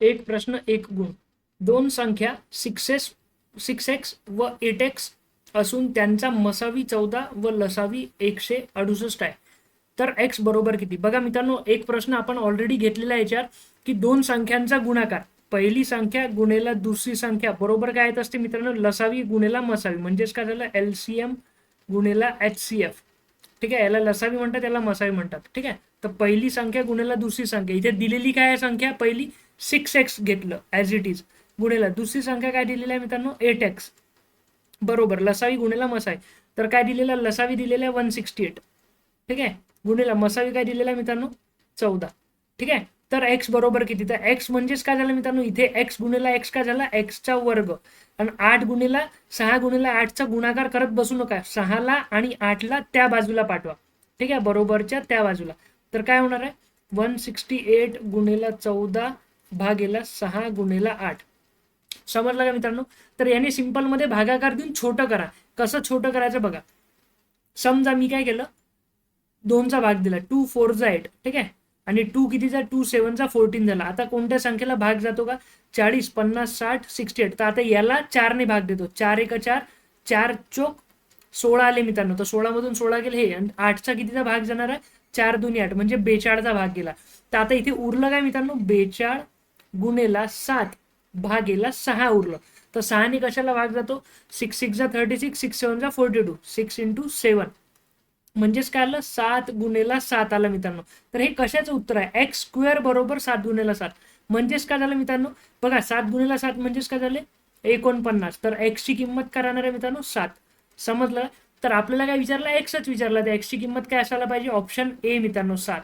एक प्रश्न एक गुण. दोन संख्या सिक्सेस सिक्स एक्स व एट एक्स असून त्यांचा मसावी चौदा व लसावी एकशे अडुसष्ट आहे. तर एक्स बरोबर किती? बघा मित्रांनो एक प्रश्न आपण ऑलरेडी घेतलेला आहे याच्यात की दोन संख्यांचा गुणाकार. पहिली संख्या गुणेला दुसरी संख्या. बरोबर काय येत असते मित्रांनो? लसावी गुणेला मसावी. म्हणजेच काय झालं? एलसीएम गुणेला एच सी एफ ठीक आहे? याला लसावी म्हणतात याला मसावी म्हणतात. ठीक आहे? तर पहिली संख्या गुणेला दुसरी संख्या. इथे दिलेली काय आहे संख्या? पहिली सिक्स एक्स घेतलं ॲज इट इज गुणेला दुसरी संख्या काय दिलेली आहे मित्रांनो? एट एक्स बरोबर लसावी गुणेला मसावी. तर काय दिलेला? लसावी दिलेला आहे वन सिक्स्टी एट ठीक आहे? गुणेला मसावी काय दिलेला आहे मित्रांनो? चौदा. ठीक आहे? तर एक्स बरोबर किती? तर एक्स म्हणजेच काय झालं मित्रांनो? इथे एक्स गुणेला एक्स काय झाला? एक्सचा वर्ग. आणि आठ गुणेला सहा गुणेला आठचा गुणाकार करत बसू नका. सहाला आणि आठला त्या बाजूला पाठवा. ठीक आहे? बरोबरच्या त्या बाजूला. तर काय होणार आहे? वन सिक्स्टी एट गुणेला चौदा भागेला सहा गुणेला आठ. समजलं का मित्रांनो? तर याने सिम्पलमध्ये भागाकार देऊन छोटं करा. कसं छोटं करायचं बघा. समजा मी काय केलं? दोनचा भाग दिला. टू फोरचा एट ठीक आहे? आणि टू कितीचा? टू सेवनचा फोर्टीन झाला. आता कोणत्या संख्येला भाग जातो का? चाळीस पन्नास साठ सिक्स्टी एट तर आता याला चारने भाग देतो. चार एक चार. चार चोक सोळा आले मित्रांनो. तर सोळामधून सोळा गेले हे. आणि आठचा कितीचा भाग जाणार आहे? चार दोन्ही आठ. म्हणजे बेचाळचा भाग गेला. तर आता इथे उरलं काय मित्रांनो? बेचाळ गुणेला सात भागेला सहा उरलं. तर सहाने कशाला भाग जातो? सिक्स सिक्सचा thirty six six सेवनचा forty two six into seven म्हणजेच काय आलं? सात गुणेला सात आलं मित्रांनो. तर हे कशाचं उत्तर आहे? एक्स स्क्वेअर बरोबर सात गुणेला सात. म्हणजेच काय झालं मित्रांनो? बघा सात गुणेला सात म्हणजेच काय झाले? एकोणपन्नास. तर एक्सची किंमत काय राहणार आहे मित्रांनो? सात. समजलं? तर आपल्याला काय विचारलं? एक्सच विचारलं. तर एक्सची किंमत काय असायला पाहिजे? ऑप्शन ए मित्रांनो सात.